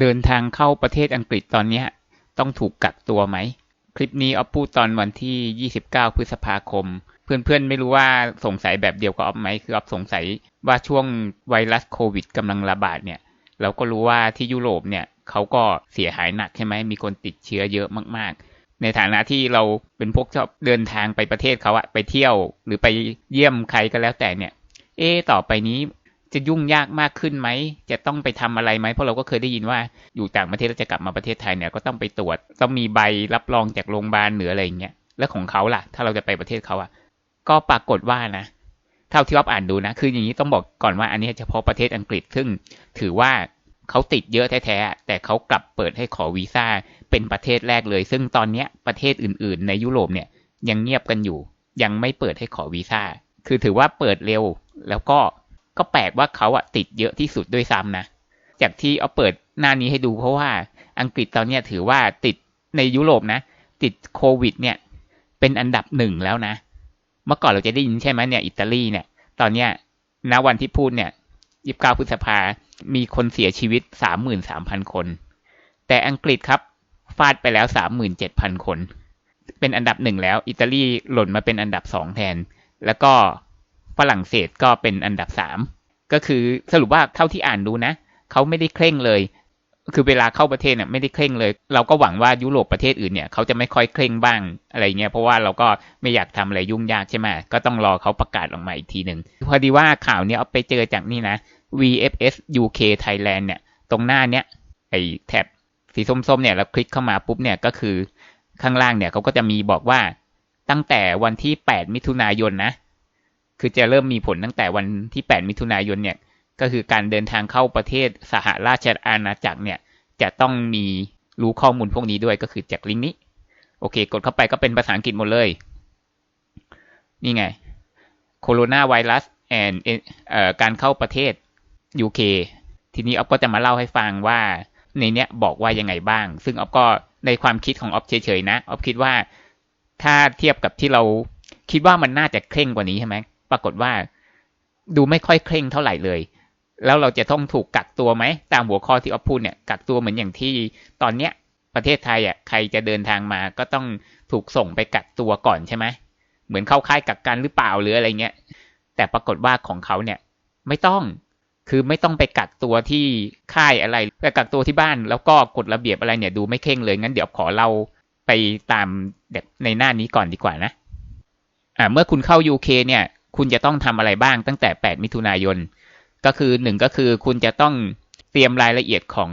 เดินทางเข้าประเทศอังกฤษตอนนี้ต้องถูกกักตัวไหม คลิปนี้ออฟพูดตอนวันที่ 29 พฤษภาคม เพื่อนๆไม่รู้ว่าสงสัยแบบเดียวกับออฟไหมคือออฟสงสัยว่าช่วงไวรัสโควิดกำลังระบาดเนี่ย เราก็รู้ว่าที่ยุโรปเนี่ยเขาก็เสียหายหนักใช่ไหมมีคนติดเชื้อเยอะมากๆ ในฐานะที่เราเป็นพวกชอบเดินทางไปประเทศเขาอะไปเที่ยวหรือไปเยี่ยมใครก็แล้วแต่เนี่ย เอต่อไปนี้ จะยุ่งยากมากขึ้นไหม จะต้องไปทำอะไรไหม เพราะเราก็เคยได้ยินว่าอยู่ต่างประเทศแล้วจะกลับมาประเทศไทยเนี่ยก็ต้องไปตรวจ ต้องมีใบรับรองจากโรงพยาบาลหรืออะไรอย่างเงี้ย แล้วของเขาล่ะ ถ้าเราจะไปประเทศเขาอะ ก็ปรากฏว่านะ เท่าที่อ๊อฟอ่านดูนะ คืออย่างนี้ต้องบอกก่อนว่าอันนี้เฉพาะประเทศอังกฤษ ซึ่งถือว่าเขาติดเยอะแท้ๆ แต่เขากลับเปิดให้ขอวีซ่าเป็นประเทศแรกเลย ซึ่งตอนเนี้ยประเทศอื่น ๆ ในยุโรปเนี่ยยังเงียบกันอยู่ ยังไม่เปิดให้ขอวีซ่า คือถือว่าเปิดเร็ว แล้วก็ ก็แปลกว่าเขาอะติดเยอะที่สุดด้วยซ้ำนะ จากที่เอาเปิดหน้านี้ให้ดูเพราะว่าอังกฤษตอนนี้ถือว่าติดในยุโรปนะ ติดโควิด เนี่ย เป็นอันดับหนึ่งแล้วนะ เมื่อก่อนเราจะได้ยินใช่ไหมเนี่ยอิตาลีเนี่ย ตอนเนี้ยณวันที่พูดเนี่ยยีิบเก้าพฤษภา มีคนเสียชีวิตสามหมื่นสามพันคน แต่อังกฤษครับฟาดไปแล้วสามหมื่นเจ็ดพันคน เป็นอันดับหนึ่งแล้ว อิตาลีหล่นมาเป็นอันดับสองแทน แล้วก็ ฝรั่งเศสก็เป็นอันดับสามก็คือสรุปว่าเท่าที่อ่านดูนะเขาไม่ได้เคร่งเลย คือเวลาเข้าประเทศเนี่ยไม่ได้เคร่งเลย เราก็หวังว่ายุโรปประเทศอื่นเนี่ยเขาจะไม่ค่อยเคร่งบ้างอะไรเงี้ยเพราะว่าเราก็ไม่อยากทำอะไรยุ่งยากใช่ไหมก็ต้องรอเขาประกาศออกมาอีกทีหนึ่งพอดีว่าข่าวเนี้ยเอาไปเจอจากนี่นะ VFS UK Thailand เนี่ย ตรงหน้าเนี้ยไอแท็บสีส้มๆเนี่ยเราคลิกเข้ามาปุ๊บเนี่ยก็คือข้างล่างเนี่ยเขาก็จะมีบอกว่าตั้งแต่วันที่ 8 มิถุนายนนะ คือจะเริ่มมีผลตั้งแต่วันที่ 8 มิถุนายนเนี่ย ก็คือการเดินทางเข้าประเทศสหราชอาณาจักรเนี่ย จะต้องมีรู้ข้อมูลพวกนี้ด้วยก็คือจากลิงก์นี้ โอเค กดเข้าไปก็เป็นภาษาอังกฤษหมดเลย นี่ไงโคโรนาไวรัสแอนการเข้าประเทศ UK ทีนี้ออฟก็จะมาเล่าให้ฟังว่าในเนี้ยบอกว่ายังไงบ้าง ซึ่งออฟก็ในความคิดของออฟเฉยๆนะออฟคิดว่าถ้าเทียบกับที่เราคิดว่ามันน่าจะเคร่งกว่านี้ใช่ไหม ปรากฏว่าดูไม่ค่อยเคร่งเท่าไหร่เลย แล้วเราจะต้องถูกกักตัวไหม ตามหัวข้อที่ออฟพูดเนี่ย กักตัวเหมือนอย่างที่ตอนเนี้ยประเทศไทยอะใครจะเดินทางมาก็ต้องถูกส่งไปกักตัวก่อนใช่ไหมเหมือนเข้าค่ายกักกันหรือเปล่าหรืออะไรเงี้ย แต่ปรากฏว่าของเขาเนี่ยไม่ต้องคือไม่ต้องไปกักตัวที่ค่ายอะไรไปกักตัวที่บ้าน แล้วก็กฎระเบียบอะไรเนี่ยดูไม่เข่งเลยงั้นเดี๋ยวขอเล่าไปตามในหน้านี้ก่อนดีกว่านะอ่าเมื่อคุณเข้า UK เนี่ย คุณจะต้องทำอะไรบ้างตั้งแต่ 8 มิถุนายน ก็คือหนึ่งก็คือคุณจะต้องเตรียมรายละเอียดของ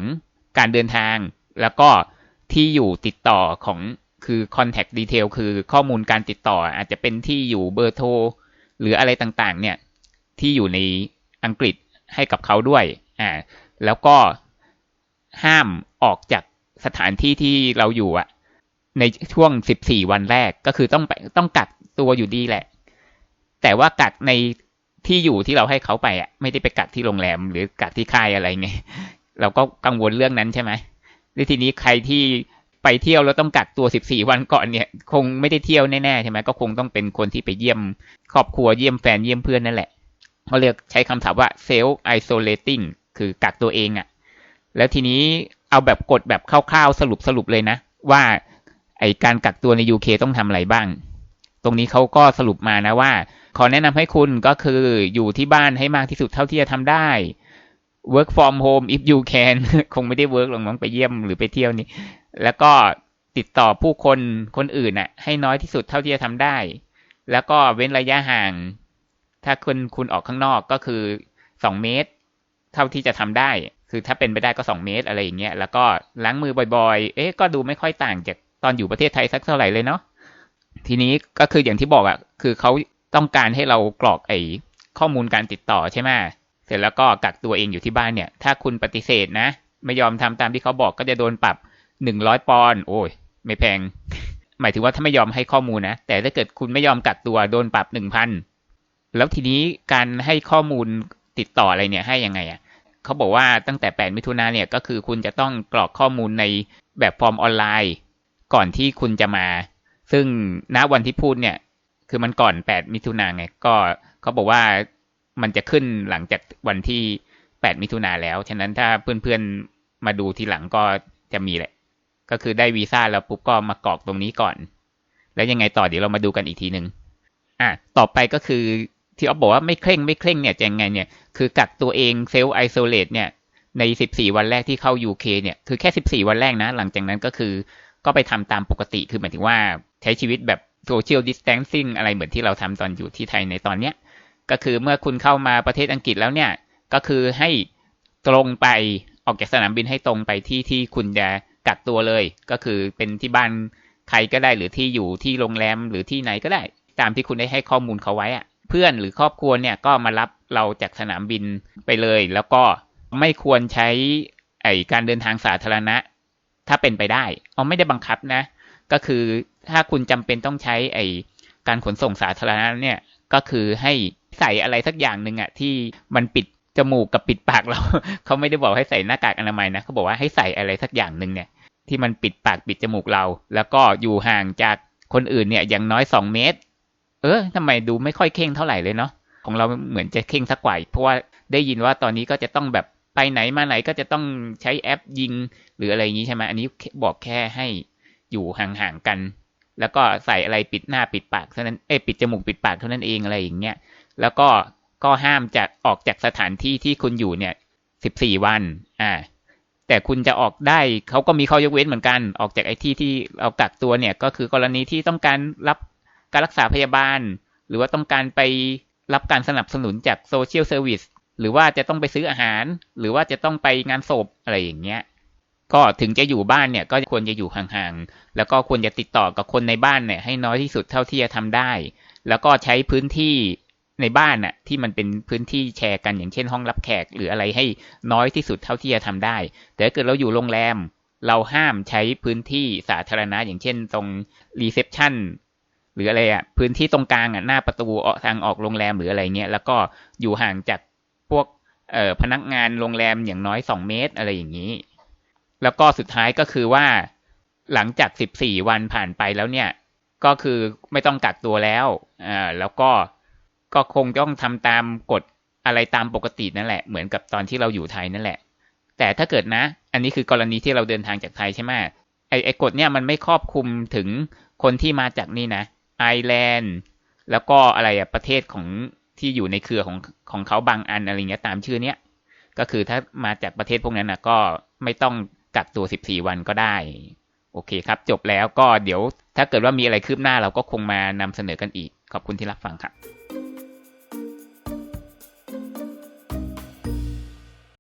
การเดินทาง แล้วก็ที่อยู่ติดต่อของคือ contact detail คือข้อมูลการติดต่ออาจจะเป็นที่อยู่เบอร์โทรหรืออะไรต่างๆ เนี่ยที่อยู่ในอังกฤษให้กับเขาด้วยอ่าแล้วก็ห้ามออกจากสถานที่ที่เราอยู่อะในช่วง 14 วันแรกก็คือต้องไปต้องกักตัวอยู่ดีแหละ แต่ว่ากักในที่อยู่ที่เราให้เขาไปอะไม่ได้ไปกักที่โรงแรม หรือกักที่ค่ายอะไรไงเราก็กังวลเรื่องนั้นใช่ไหมในทีนี้ใครที่ไปเที่ยวแล้วต้องกักตัวสิบสี่วันก่อนเนี่ย คงไม่ได้เที่ยวแน่ๆใช่ไหมก็คงต้องเป็นคนที่ไปเยี่ยมครอบครัวเยี่ยมแฟนเยี่ยมเพื่อนนั่นแหละเขาเรียกใช้คำศัพท์ว่า self isolating คือกักตัวเองอะ่ะ แล้วทีนี้เอาแบบกดแบบคร่าวๆสรุปสรุปเลยนะ ว่าไอการกักตัวใน UK ต้องทำอะไรบ้าง ตรงนี้เขาก็สรุปมานะว่า ขอแนะนำให้คุณก็คืออยู่ที่บ้านให้มากที่สุดเท่าที่จะทำได้ work from home if you can คงไม่ได้ work หรอกมั้งไปเยี่ยมหรือไปเที่ยวนี่แล้วก็ติดต่อผู้คนคนอื่นน่ะ ให้น้อยที่สุดเท่าที่จะทำได้ แล้วก็เว้นระยะห่าง ถ้าคุณคุณออกข้างนอกก็คือสองเมตร เท่าที่จะทำได้ คือถ้าเป็นไปได้ก็สองเมตรอะไรอย่างเงี้ยแล้วก็ล้างมือบ่อยๆ เอ๊ะก็ดูไม่ค่อยต่างจากตอนอยู่ประเทศไทยสักเท่าไหร่เลยเนาะทีนี้ก็คืออย่างที่บอกอะ่ะ คือเขา ต้องการให้เรากรอกไอ้ข้อมูลการติดต่อใช่ไหมเสร็จแล้วก็กักตัวเองอยู่ที่บ้านเนี่ย ถ้าคุณปฏิเสธนะ ไม่ยอมทำตามที่เขาบอกก็จะโดนปรับหนึ่งร้อยปอนด์โอ้ย ไม่แพง หมายถึงว่าถ้าไม่ยอมให้ข้อมูลนะ แต่ถ้าเกิดคุณไม่ยอมกักตัวโดนปรับหนึ่งพันแล้วทีนี้การให้ข้อมูลติดต่ออะไรเนี่ยให้ยังไงอะ่ะเขาบอกว่าตั้งแต่ 8 มิถุนาเนี่ยก็คือคุณจะต้องกรอกข้อมูลในแบบฟอร์มออนไลน์ ก่อนที่คุณจะมา ซึ่งณวันที่พูดเนี่ย คือมันก่อนแปดมิถุนาไง ก็เขาบอกว่ามันจะขึ้นหลังจากวันที่แปดมิถุนาแล้ว ฉะนั้นถ้าเพื่อนๆมาดูทีหลังก็จะมีแหละ ก็คือได้วีซ่าแล้วปุ๊บก็มากรอกตรงนี้ก่อน แล้วยังไงต่อเดี๋ยวเรามาดูกันอีกทีหนึ่งอะต่อไปก็คือที่อ๊อฟบอกว่าไม่เคร่งไม่เคร่งเนี่ยจะยังไงเนี่ยคือกักตัวเองเซลล์ไอโซเลตเนี่ยใน 14 วันแรกที่เข้า UK เนี่ยคือแค่ 14 วันแรกนะ หลังจากนั้นก็คือก็ไปทำตามปกติคือหมายถึงว่าใช้ชีวิตแบบ โซเชียลดิส a ทนซิ่งอะไรเหมือนที่เราทำตอนอยู่ที่ไทยในตอนเนี้ย ก็คือเมื่อคุณเข้ามาประเทศอังกฤษแล้วเนี่ย ก็คือให้ตรงไปออกจากสนามบินให้ตรงไปที่ที่คุณจะกักตัวเลย ก็คือเป็นที่บ้านใครก็ได้หรือที่อยู่ที่โรงแรมหรือที่ไหนก็ได้ ตามที่คุณได้ให้ข้อมูลเขาไว้อะเพื่อนหรือครอบครัวเนี่ยก็มารับเราจากสนามบินไปเลย แล้วก็ไม่ควรใช้ไอการเดินทางสาธารณะ ถ้าเป็นไปได้เอาไม่ได้บังคับนะ ก็คือถ้าคุณจำเป็นต้องใช้ไอการขนส่งสาธารณะเนี่ยก็คือให้ใส่อะไรสักอย่างหนึ่งอะที่มันปิดจมูกกับปิดปากเรา เขาไม่ได้บอกให้ใส่หน้ากากอนามัยนะเขาบอกว่าให้ใส่อะไรสักอย่างหนึ่งเนี่ย ที่มันปิดปากปิดจมูกเรา แล้วก็อยู่ห่างจากคนอื่นเนี่ยอย่างน้อยสองเมตร เออทำไมดูไม่ค่อยเข่งเท่าไหร่เลยเนาะของเราเหมือนจะเข่งสักกว่าเพราะว่าได้ยินว่าตอนนี้ก็จะต้องแบบไปไหนมาไหนก็จะต้องใช้แอปยิงหรืออะไรอย่างนี้ใช่ไหมอันนี้บอกแค่ให้ อยู่ห่างๆกัน แล้วก็ใส่อะไรปิดหน้าปิดปากเท่านั้นเอ้ปิดจมูกปิดปากเท่านั้นเองอะไรอย่างเงี้ยแล้วก็ก็ห้ามจากออกจากสถานที่ที่คุณอยู่เนี่ยสิบสี่วันอ่าแต่คุณจะออกได้เขาก็มีข้อยกเว้นเหมือนกัน ออกจากไอ้ที่ที่เรากักตัวเนี่ย ก็คือกรณีที่ต้องการรับการรักษาพยาบาล หรือว่าต้องการไปรับการสนับสนุนจากโซเชียลเซอร์วิสหรือว่าจะต้องไปซื้ออาหาร หรือว่าจะต้องไปงานศพอะไรอย่างเงี้ย ก็ถึงจะอยู่บ้านเนี่ยก็ควรจะอยู่ห่างๆ แล้วก็ควรจะติดต่อกับคนในบ้านเนี่ยให้น้อยที่สุดเท่าที่จะทำได้ แล้วก็ใช้พื้นที่ในบ้านน่ะที่มันเป็นพื้นที่แชร์กันอย่างเช่นห้องรับแขกหรืออะไรให้น้อยที่สุดเท่าที่จะทำได้ แต่ถ้าเกิดเราอยู่โรงแรม เราห้ามใช้พื้นที่สาธารณะอย่างเช่น ตรงรีเซพชันหรืออะไรอะพื้นที่ตรงกลางอะหน้าประตูออกทางออกโรงแรมหรืออะไรเงี้ยแล้วก็อยู่ห่างจากพวกเอ่อพนักงานโรงแรมอย่างน้อยสองเมตรอะไรอย่างนี้ แล้วก็สุดท้ายก็คือว่าหลังจากสิบสี่วันผ่านไปแล้วเนี่ย ก็คือไม่ต้องกักตัวแล้วอ่าแล้วก็ก็คงต้องทำตามกฎอะไรตามปกตินั่นแหละ เหมือนกับตอนที่เราอยู่ไทยนั่นแหละ แต่ถ้าเกิดนะ อันนี้คือกรณีที่เราเดินทางจากไทยใช่ไหมไอไอกฎเนี่ยมันไม่ครอบคลุมถึงคนที่มาจากนี่นะไอร์แลนด์แล้วก็อะไรอะประเทศของที่อยู่ในเครือของของเขาบางอันอะไรเงี้ยตามชื่อเนี้ยก็คือถ้ามาจากประเทศพวกนั้นนะก็ไม่ต้อง กักตัว 14 วันก็ได้ โอเคครับ จบแล้วก็เดี๋ยวถ้าเกิดว่ามีอะไรคืบหน้าเราก็คงมานำเสนอกันอีก ขอบคุณที่รับฟังครับ